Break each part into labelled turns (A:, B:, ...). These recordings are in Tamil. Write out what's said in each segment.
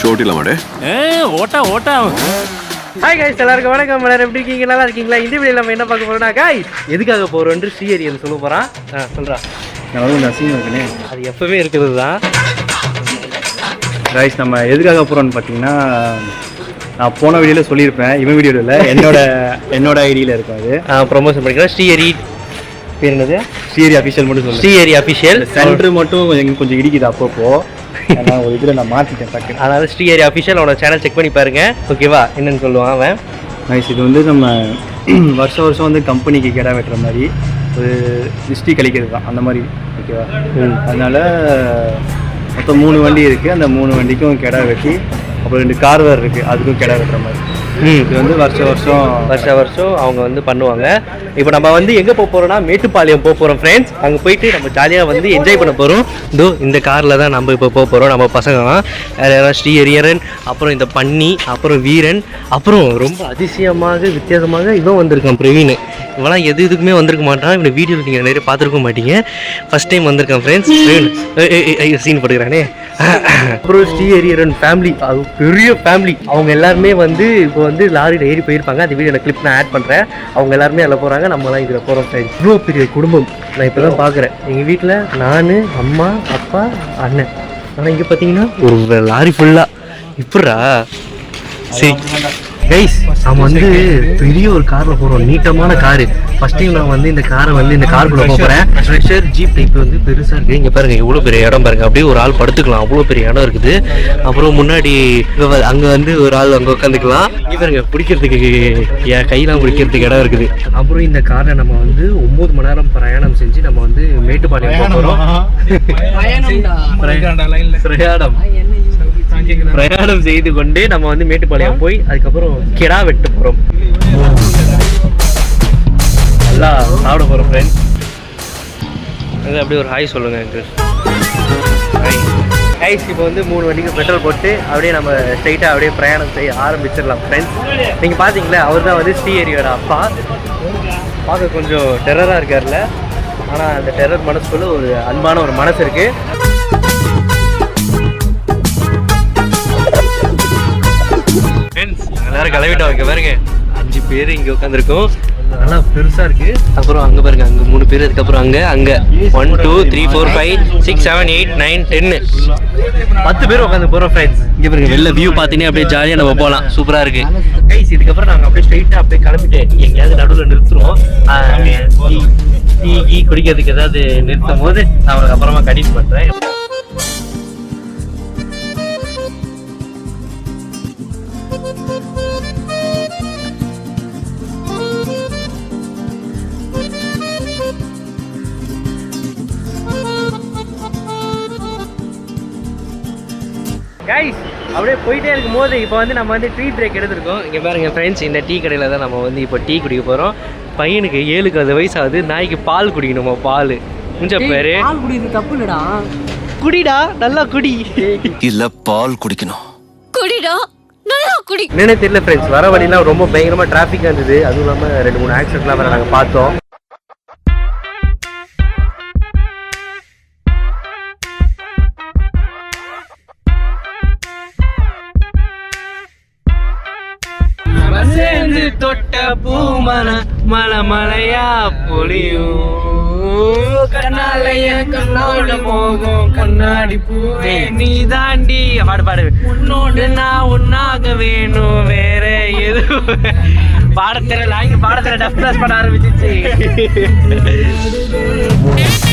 A: ஷோட்டில
B: மாடே. ஓட்டா ஓட்டா.
C: ஹாய் கைஸ் எல்லாருக்கும் வணக்கம். மேடம் எப்படி இருக்கீங்க? நல்லா இருக்கீங்களா? இந்த வீடியோ நம்ம என்ன பார்க்க போறோம்னா கைஸ் எதுக்காக போறோம்னு ஸ்ரீஹரியன் சொல்ல போறான். ஆ சொல்றா.
D: நான் அசிங்கம் இருக்கேன்.
C: அது எப்பவுமே இருக்கிறது தான்.
D: கைஸ் நம்ம எதுக்காக போறோம்னு பார்த்தீங்கன்னா நான் போன வீடியோவில் சொல்லியிருப்பேன். இவன் வீடியோவில் இல்லை என்னோட என்னோட ஐடியில் இருக்கும் அது.
C: ப்ரொமோஷன் பண்ணிக்கிறேன் ஸ்ரீஹரி பேர் என்னது?
D: ஸ்ரீஹரி அஃபிஷியல் மட்டும் சொல்லு.
C: ஸ்ரீஹரி அஃபிஷியல்
D: சென்ட்ரு மட்டும் கொஞ்சம் கொஞ்சம் இடிக்குது அப்பப்போ. ஏன்னா ஒரு இதில் நான் மாற்றிட்டேன் டக்கு
C: அதனால ஸ்ரீஹரி அஃபிஷியல் அவனோட சேனல் செக் பண்ணி பாருங்க. ஓகேவா என்னன்னு சொல்லுவான் அவன்.
D: நைஸ் இது வந்து நம்ம வருஷம் வருஷம் வந்து கம்பெனிக்கு கிடா வெட்டுற மாதிரி ஒரு திருஷ்டி கழிக்கிறது தான். அந்த மாதிரி. ஓகேவா அதனால மொத்தம் மூணு வண்டி இருக்குது அந்த மூணு வண்டிக்கும் கிடா வெட்டி அப்புறம் ரெண்டு கார் வேறு இருக்குது அதுக்கும் கிடா வெட்டுற மாதிரி. இது வந்து வருஷம் வருஷம்
C: வருஷம் வருஷம் அவங்க வந்து பண்ணுவாங்க. இப்போ நம்ம வந்து எங்கே போக போகிறோம்னா மேட்டுப்பாளையம் போக போகிறோம் ஃப்ரெண்ட்ஸ் அங்கே போயிட்டு நம்ம ஜாலியாக வந்து என்ஜாய் பண்ண போகிறோம் இதோ இந்த காரில் தான் நம்ம இப்போ போக போகிறோம் நம்ம பசங்கலாம் யாராவது ஸ்ரீஹரியரன் அப்புறம் இந்த பன்னி அப்புறம் வீரன் அப்புறம் ரொம்ப அதிசயமாக வித்தியாசமாக இவன் வந்திருக்கான் பிரவீன். இவெல்லாம் எது இதுக்குமே வந்திருக்க மாட்டான். இவனை வீடியோவில் நீங்கள் நிறைய பார்த்துருக்க மாட்டீங்க. ஃபஸ்ட் டைம் வந்திருக்கான் ஃப்ரெண்ட்ஸ் சீன் போட்டுக்கிறானே. அப்புறம் ஸ்ரீஹரியரன் ஃபேமிலி அது பெரிய ஃபேமிலி அவங்க எல்லாருமே வந்து இப்போ வந்து லாரியில் ஏறி போயிருப்பாங்க. அந்த வீடியோ கிளிப் நான் ஆட் பண்ணுறேன் அவங்க எல்லாருமே அதில் போகிறாங்க நம்மலாம் இதில் போகிறோம் ஃப்ரெண்ட்ஸ் இவ்வளோ பெரிய குடும்பம். நான் இப்போ தான் பார்க்குறேன் எங்கள் வீட்டில் நான் அம்மா அப்பா அண்ணன். ஆனால் இங்கே பார்த்தீங்கன்னா ஒரு லாரி ஃபுல்லாக இப்படா சரி. கைஸ் நம்ம வந்து பெரிய ஒரு காரில் போகிறோம் நீட்டமான காரு ஃபர்ஸ்ட் டைம் நான் வந்து இந்த காரை வந்து இந்த காருக்குள்ளே போகிறேன் ட்ரெஷர் ஜீப் டைப் வந்து பெருசாக இருக்குது இங்கே பாருங்க எவ்வளோ பெரிய இடம் பாருங்க. அப்படியே ஒரு ஆள் படுத்துக்கலாம். அவ்வளோ பெரிய இடம் இருக்குது. அப்புறம் முன்னாடி அங்கே வந்து ஒரு ஆள் அங்கே உட்காந்துக்கலாம் இங்கே பாருங்க பிடிக்கிறதுக்கு என் கையெல்லாம் பிடிக்கிறதுக்கு இடம் இருக்குது. அப்புறம் இந்த காரை நம்ம வந்து ஒம்பது மணி நேரம் பிரயாணம் செஞ்சு நம்ம வந்து மேட்டுப்பாளையம் போக போகிறோம் பிரயாணம். பிரயாணம் செய்து கொண்டு நம்ம வந்து மேட்டுப்பாளையம் போய் அதுக்கப்புறம் கிடா வெட்ட போறோம். நல்லா சாப்பிட போறோம் ஃப்ரெண்ட் அது அப்படியே ஒரு ஹாய் சொல்லுங்க எனக்கு ஹாய் இப்போ வந்து மூணு வண்டிக்கு பெட்ரோல் போட்டு அப்படியே நம்ம ஸ்ட்ரைட்டாக அப்படியே பிரயாணம் செய்ய ஆரம்பிச்சிடலாம் ஃப்ரெண்ட்ஸ் நீங்கள் பார்த்தீங்களா அவர் தான் வந்து ஸ்ரீஹரியோட அப்பா பார்க்க கொஞ்சம் டெரராக இருக்கார்ல ஆனால் அந்த டெரர் மனசுக்குள்ள ஒரு அன்பான ஒரு மனசு இருக்குது எல்லாரும் கிளம்பிட்டோம் இங்கே பாருங்க. அஞ்சு பேர் இங்கே உட்காந்துருக்கோம் நல்லா பெருசாக இருக்கு. அப்புறம் அங்கே பாருங்க அங்கே மூணு பேர் அதுக்கப்புறம் அங்கே அங்கே. One two three four five six seven eight nine டென்னு பத்து பேர் உட்காந்து போறோம் ஃப்ரெண்ட்ஸ் இங்கே பாருங்க வெளில வியூ பார்த்தீங்கன்னா அப்படியே ஜாலியாக நம்ம போகலாம். சூப்பராக இருக்கு. கைஸ் இதுக்கப்புறம் நாங்கள் அப்படியே ஸ்ட்ரைட்டாக அப்படியே கிளம்பிட்டு எங்கேயாவது நடுவில் நிறுத்துறோம் டீ டீ கீ குடிக்கிறதுக்கு ஏதாவது நிறுத்தும் போது நான் அப்புறமா கடிட் பண்ணுறேன் கைஸ் அப்படியே போயிட்டே இருக்கும்போது இப்போ வந்து நம்ம வந்து டீ பிரேக் எடுத்திருக்கோம். இங்கே பாருங்க ஃப்ரெண்ட்ஸ் இந்த டீ கடையில் தான் நம்ம வந்து இப்போ டீ குடிக்க போகிறோம் பையனுக்கு ஏழுக்கு அது வயசாகுது. நாய்க்கு பால் குடிக்கணுமா? பால். முஞ்ச பேரு.
E: பால் குடிக்கிறது தப்பு இல்லடா
C: குடிடா நல்லா குடி.
A: இல்ல பால் குடிக்கணும்.
F: குடிடா நல்லா குடி.
C: என்னன்னே தெரியல ஃப்ரெண்ட்ஸ் வர வழிலாம் ரொம்ப பயங்கரமாக டிராஃபிக் இருந்தது அதுவும் இல்லாமல் ரெண்டு மூணு ஆக்சிடென்ட்லாம் வேறு நாங்கள் பார்த்தோம். பூமன மலை மலையா பொழியும். கண்ணாலய கண்ணோட போகும் கண்ணாடி பூவே நீ தாண்டி பாடு பாடு. உன்னோடு நான் உன்னாக வேணும்? வேற எதுவும். பாடத்திர லாங்கி பாடத்திர டஃப்ளஸ் பண்ண ஆரம்பிச்சிச்சு.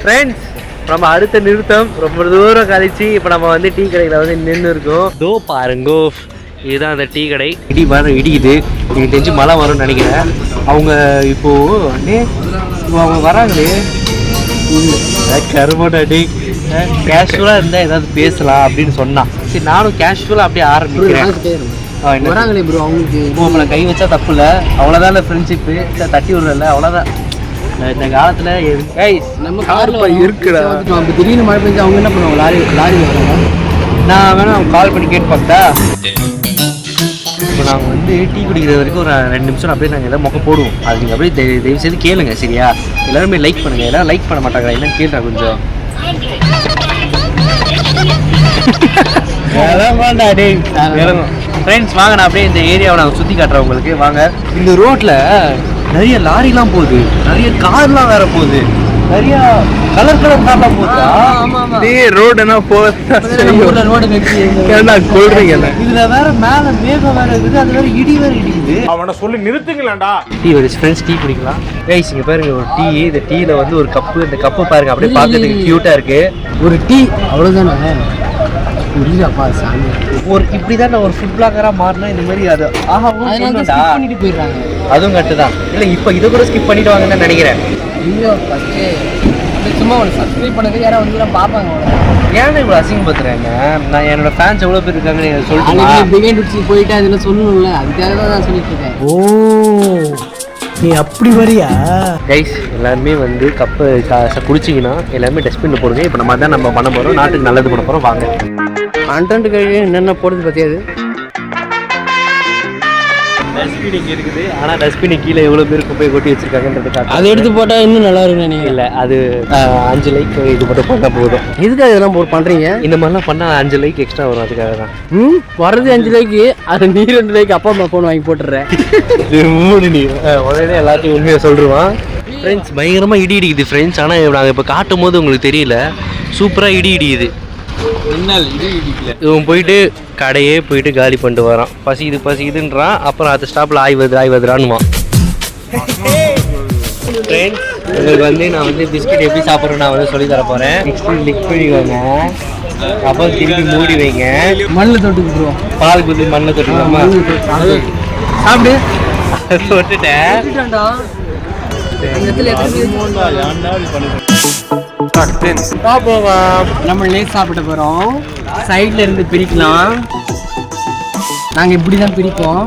C: ஃப்ரெண்ட்ஸ் நம்ம அடுத்த நிறுத்தம் ரொம்ப தூரம் கழிச்சு இப்போ நம்ம வந்து டீ கடையில் வந்து நின்று இருக்கோம் தோ பாருங்கோ இதுதான் அந்த டீ கடை. இடி வர இடிக்குது. எனக்கு தெரிஞ்சு மழை வரும்னு நினைக்கிறேன். அவங்க இப்போ அண்ணே இப்போ அவங்க வராங்களே. கருமடா டே. கேஷுவலாக இருந்தால் ஏதாவது பேசலாம் அப்படின்னு சொன்னான் சரி நானும் கேஷுவலாக அப்படியே ஆரம்பிக்கிறேன்?
E: வராங்களே ப்ரோ அவங்களுக்கு.
C: நம்மளை கை வச்சா தப்பு இல்லை. அவ்வளோதான் ஃப்ரெண்ட்ஷிப்பு தட்டி விடுறல அவ்வளோதான் இந்த காலத்தில்
E: நம்ம கார்ல இருக்குடா. இப்போ திடீர்னு மழை பெஞ்சு அவங்க என்ன பண்ணுவாங்க? லாரி லாரி வராங்க
C: நான் வேணா கால் பண்ணி கேட்டு பார்த்தா இப்போ நாங்கள் வந்து டீ குடிக்கிற வரைக்கும் ஒரு ரெண்டு நிமிஷம் அப்படியே நாங்கள் எதாவது மொக்க போடுவோம். அது நீங்கள் அப்படியே தயவு தயவு செய்து கேளுங்க சரியா? எல்லாருமே லைக் பண்ணுங்க. எல்லாரும் லைக் பண்ண மாட்டாங்க என்னன்னு கேட்டா கொஞ்சம். ஃப்ரெண்ட்ஸ் வாங்க நான் அப்படியே இந்த ஏரியாவை நாங்கள் சுற்றி காட்டுறேன் உங்களுக்கு. வாங்க. இந்த ரோட்டில் நிறைய லாரிலாம் போகுது. நிறைய கார்லாம் வேற போகுது. நிறைய கலர் கலர் கார்லாம் போகுதா?
D: டேய் ரோடுனா போகிறதா
E: ரோடு கட்டி
D: ஏன்டா கொள்றீங்க
C: இதுல வேற மேல மேகம் வேற இருக்குது அது வேற இடி வேற இடிக்குது.
B: அவனை சொல்லி நிறுத்துங்களேன்டா.
C: டீ வச்சு ஃப்ரெண்ட்ஸ் டீ குடிக்கலாம் கைஸ் இங்க பாருங்க ஒரு டீ இந்த டீல வந்து ஒரு கப்பு இந்த கப்பு பாருங்க அப்படியே பார்க்கறதுக்கு கியூட்டா இருக்கு.
E: ஒரு டீ அவ்வளோதானே புரியலப்பா சாமி.
C: ஒரு இப்படிதான் நான் ஒரு ஃபுட் பிளாகரா மாறினா இந்த மாதிரி அது ஆஹா
E: பண்ணிட்டு போயிடுறாங்க.
C: அதுவும் கரெக்ட் தான். இல்ல இப்போ இதை கூட ஸ்கிப் பண்ணிடுவாங்கன்னு நான் நினைக்கிறேன்.
E: ஐயோ ஃபஸ்ட்டு சும்மா ஒன்று சப்ஸ்கிரைப் பண்ணது யாராவது வந்து தான் பார்ப்பாங்க
C: ஏன்னா இவ்வளவு அசிங்கப்படுத்துறாங்க? நான் என்னோட ஃபேன்ஸ் எவ்வளவு பேர் இருக்காங்கன்னு
E: அன்னைக்கு பிகைண்ட் பிடிச்சி போயிட்டு அதில் சொல்லணும்ல. அதுக்காக தான் நான் சொல்லிட்டு இருக்கேன்.
G: ஓ நீ அப்படி வரியா?
C: கைஸ் எல்லாருமே வந்து கப்பை குடிச்சிங்கன்னா எல்லாருமே டஸ்ட்பினில் போடுங்க. இப்போ நம்ம தான் நம்ம பண்ண போகிறோம் நாட்டுக்கு நல்லது பண்ண போகிறோம் வாங்க.
E: கண்டென்ட் கழிவு என்னென்ன போடுது பார்த்தியாது
C: டஸ்ட்பின் இங்கே இருக்குது. ஆனால் டஸ்ட்பின் கீழே எவ்வளோ பேர் குப்பையை கொட்டி வச்சிருக்காங்கன்றது
E: அதை எடுத்து போட்டால் இன்னும் நல்லா இருக்கும் நீங்கள்
C: இல்லை அது அஞ்சு லைக் இது மட்டும் பண்ணால் போதும்.
E: எதுக்காக இதெல்லாம் போட்டு பண்ணுறீங்க
C: இந்த மாதிரிலாம் பண்ணால் அஞ்சு லைக் எக்ஸ்ட்ரா வரும் அதுக்காக தான்.
E: ம்? வர்றது அஞ்சு லைக்கு அது நீ ரெண்டு லைக்கு அப்பா அம்மா ஃபோன் வாங்கி போட்டுறேன்
C: மூணு நீ. உடனே எல்லாத்தையும் உண்மையாக சொல்லிடுவான் ஃப்ரெண்ட்ஸ் பயங்கரமாக இடி இடிக்குது ஃப்ரெண்ட்ஸ் ஆனால் நாங்கள் இப்போ காட்டும் போது உங்களுக்கு தெரியல. சூப்பராக இடி இடிக்குது. இவன் போயிட்டு கடையே போயிட்டு காலி பண்ணிட்டு வரான். பசிக்குது பசிக்குதுன்றான். அப்புறம் அடுத்த ஸ்டாப்பில் ஆய் வருது ஆய் வருதுறான்னுவான் ஃப்ரெண்ட்ஸ் உங்களுக்கு வந்து நான் வந்து பிஸ்கட் எப்படி சாப்பிட்றேன்னு நான் வந்து சொல்லி தர போகிறேன் நெக்ஸ்ட் லிக் பண்ணிக்கோங்க அப்புறம் திருப்பி மூடி வைங்க.
E: மண்ணில் தொட்டு விட்டுருவோம்
C: பால் குதி மண்ணில் தொட்டுக்கலாமா
E: சாப்பிடு.
C: தொட்டுட்டேன்.
E: நம்ம லேஸ் சாப்பிட போகிறோம் சைடில் இருந்து பிரிக்கலாம். நாங்கள் இப்படி தான் பிரிப்போம்.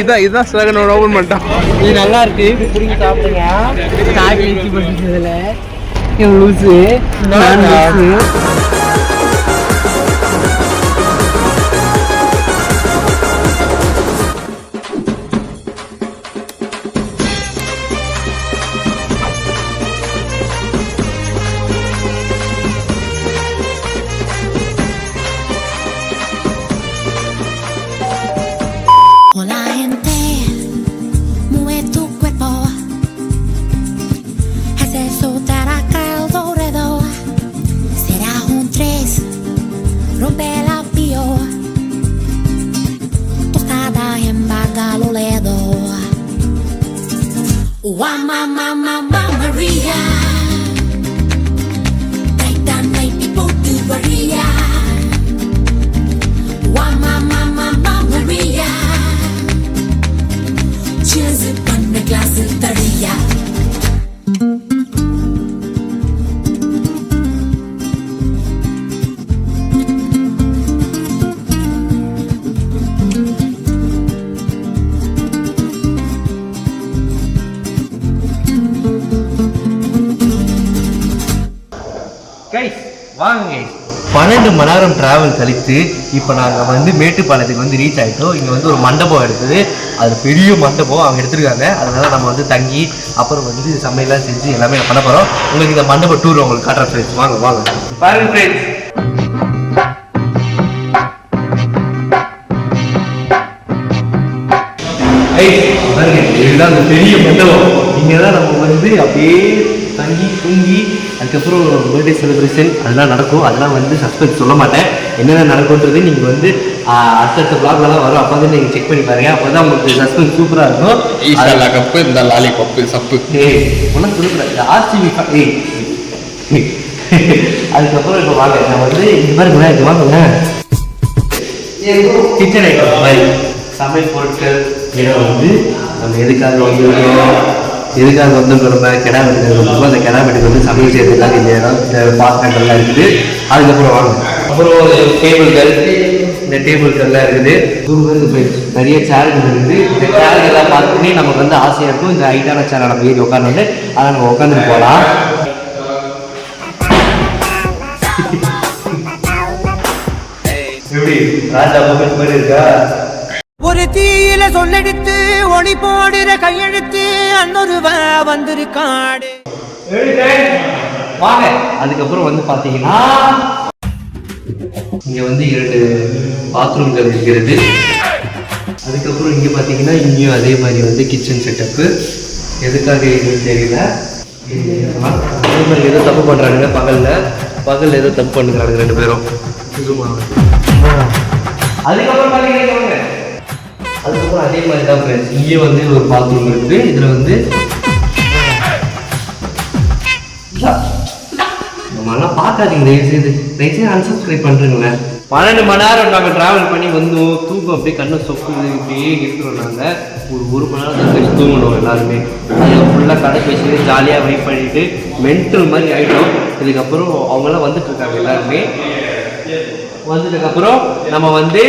D: இதான் இதான் ஸ்லகனோட ஓபன் பண்ணிட்டான்
E: இது நல்லா இருக்கு. இது பிடிங்க சாப்பிடுங்க. நான் லூசு
H: Why my, my,
C: my. வாங்க. பன்னெண்டு மணி நேரம் டிராவல் கழித்து இப்போ நாங்கள் வந்து மேட்டுப்பாளையத்துக்கு வந்து ரீச் ஆகிட்டோம் இங்கே வந்து ஒரு மண்டபம் எடுத்தது அது பெரிய மண்டபம் அவங்க எடுத்திருக்காங்க. அதனால நம்ம வந்து தங்கி அப்புறம் வந்து சமையல்லாம் செஞ்சு எல்லாமே பண்ண போகிறோம் உங்களுக்கு இந்த மண்டப டூர் உங்களுக்கு காட்டுற ஃப்ரெண்ட்ஸ் வாங்க வாங்க. பாருங்க ஃப்ரெண்ட்ஸ் இதுதான் அந்த பெரிய மண்டபம். இங்கே தான் நம்ம வந்து அப்படியே தங்கி தூங்கி அதுக்கப்புறம் பர்த்டே செலிப்ரேஷன் அதெல்லாம் நடக்கும். அதெல்லாம் வந்து சஸ்பென்ஸ் சொல்ல மாட்டேன். என்னென்ன நடக்கும்ன்றது நீங்கள் வந்து அடுத்தடுத்த பிளாக்லாம் வரும். அப்போ வந்து நீங்கள் செக் பண்ணி பாருங்க. அப்போ தான் உங்களுக்கு சஸ்பென்ஸ் சூப்பராக இருக்கும்.
I: ஈஸ்டர்ல கப்பு இந்த லாலி பப்பு சப்பு.
C: ஏய் ஒன்றும் சொல்லக்கூடாது இந்த ஆர்சிபி ஏய். அதுக்கப்புறம் இப்போ வாங்க. நான் வந்து இது பாருங்களேன் இது வாங்குங்க. கிச்சன் ஐட்டம் மாதிரி சமையல் பொருட்கள் இடம் வந்து நம்ம எதுக்காக வந்திருக்கோம் எதுக்காக வந்திருக்கோம் நம்ம கிடா வெட்டுக்கிறோம் அந்த கிடா வெட்டுக்கு வந்து சமையல் செய்யறதுக்காக இந்த இடம் இந்த பாத்திரங்கள்லாம் இருக்குது. அதுக்கப்புறம் வாங்க. அப்புறம் ஒரு டேபிள்கள் இந்த டேபிள்கள்லாம் இருக்குது. நூறு பேருக்கு போயிடுச்சு. நிறைய சேர்கள் இருக்குது. இந்த சேர்கள்லாம் பார்த்துட்டு நமக்கு வந்து ஆசையாக இருக்கும். இந்த ஹைட்டான சேரை நம்ம ஏறி உட்காந்து அதை நம்ம உட்காந்துட்டு போகலாம். எப்படி ராஜா மாதிரி இருக்கா?
G: ஒரு தீயில சொல்லெடுத்து ஒளி போடுற கையெழுத்து அன்னொருவன் வந்திருக்காடு
C: வாங்க அதுக்கப்புறம் வந்து பார்த்தீங்கன்னா இங்கே வந்து இரண்டு பாத்ரூம்கள் இருக்கிறது. அதுக்கப்புறம் இங்கே பார்த்தீங்கன்னா இங்கேயும் அதே மாதிரி வந்து கிச்சன் செட்டப்பு எதுக்காக எங்களுக்கு தெரியல. அதே மாதிரி ஏதோ தப்பு பண்ணுறானுங்க பகலில். பகலில் ஏதோ தப்பு பண்ணுறானுங்க ரெண்டு பேரும். அதுக்கப்புறம் வாங்க. அதுக்கப்புறம் அதே மாதிரி தான் ஃப்ரெண்ட்ஸ் இங்கே வந்து ஒரு பாத்ரூம் இருக்குது இதில் வந்து நம்மளாம் பார்க்காதீங்க தயவு செய்து தயவு செய்து அன்சப்ஸ்கிரைப் பண்ணுறீங்களேன் பன்னெண்டு மணி நேரம் நாங்கள் ட்ராவல் பண்ணி வந்தோம். தூக்கம் அப்படியே கண்ணை சொக்குது. இப்படியே இருக்கிறோம் நாங்கள் ஒரு ஒரு மணி நேரம் கழிச்சு தூங்கணும் எல்லாருமே. அதில் ஃபுல்லாக கடை பேசிட்டு ஜாலியாக வெயிட் பண்ணிட்டு மென்டல் மாதிரி ஆகிட்டோம் இதுக்கப்புறம் அவங்களாம் வந்துட்டு இருக்காங்க எல்லாருமே. வந்ததுக்கப்புறம் நம்ம வந்து